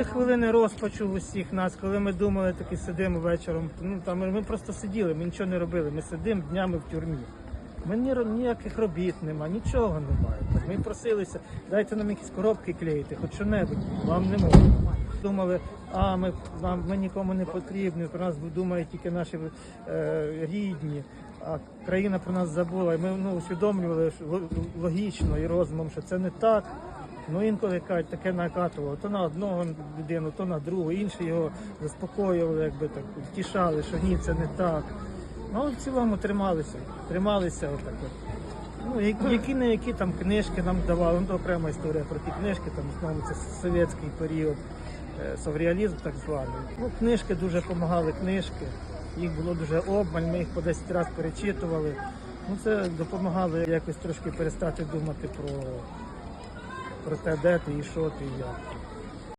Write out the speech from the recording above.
були хвилини розпачу в усіх нас, коли ми думали, таки сидимо вечором. Ну там ми просто сиділи, ми нічого не робили. Ми сидимо днями в тюрмі. Ми ні, ніяких робіт нема, нічого немає. Ми просилися, дайте нам якісь коробки клеїти, хоч що-небудь, вам не можна. Думали, а ми нам ми нікому не потрібні, про нас думають тільки наші е, рідні, а країна про нас забула. І ми ну, усвідомлювали що логічно і розумом, що це не так. Ну інколи кажуть, таке накатувало, то на одного людину, то на другу, інші його заспокоювали, якби так втішали, що ні, це не так. Ну, в цілому трималися, трималися отак. От. Ну, які не які там книжки нам давали, ну, окрема історія про ті книжки, там в це совєтський період, е, совреалізм так званий. Ну, книжки дуже допомагали, книжки. Їх було дуже обмаль, ми їх по 10 разів перечитували. Ну, це допомагало якось трошки перестати думати про, про те, де ти і що ти і як.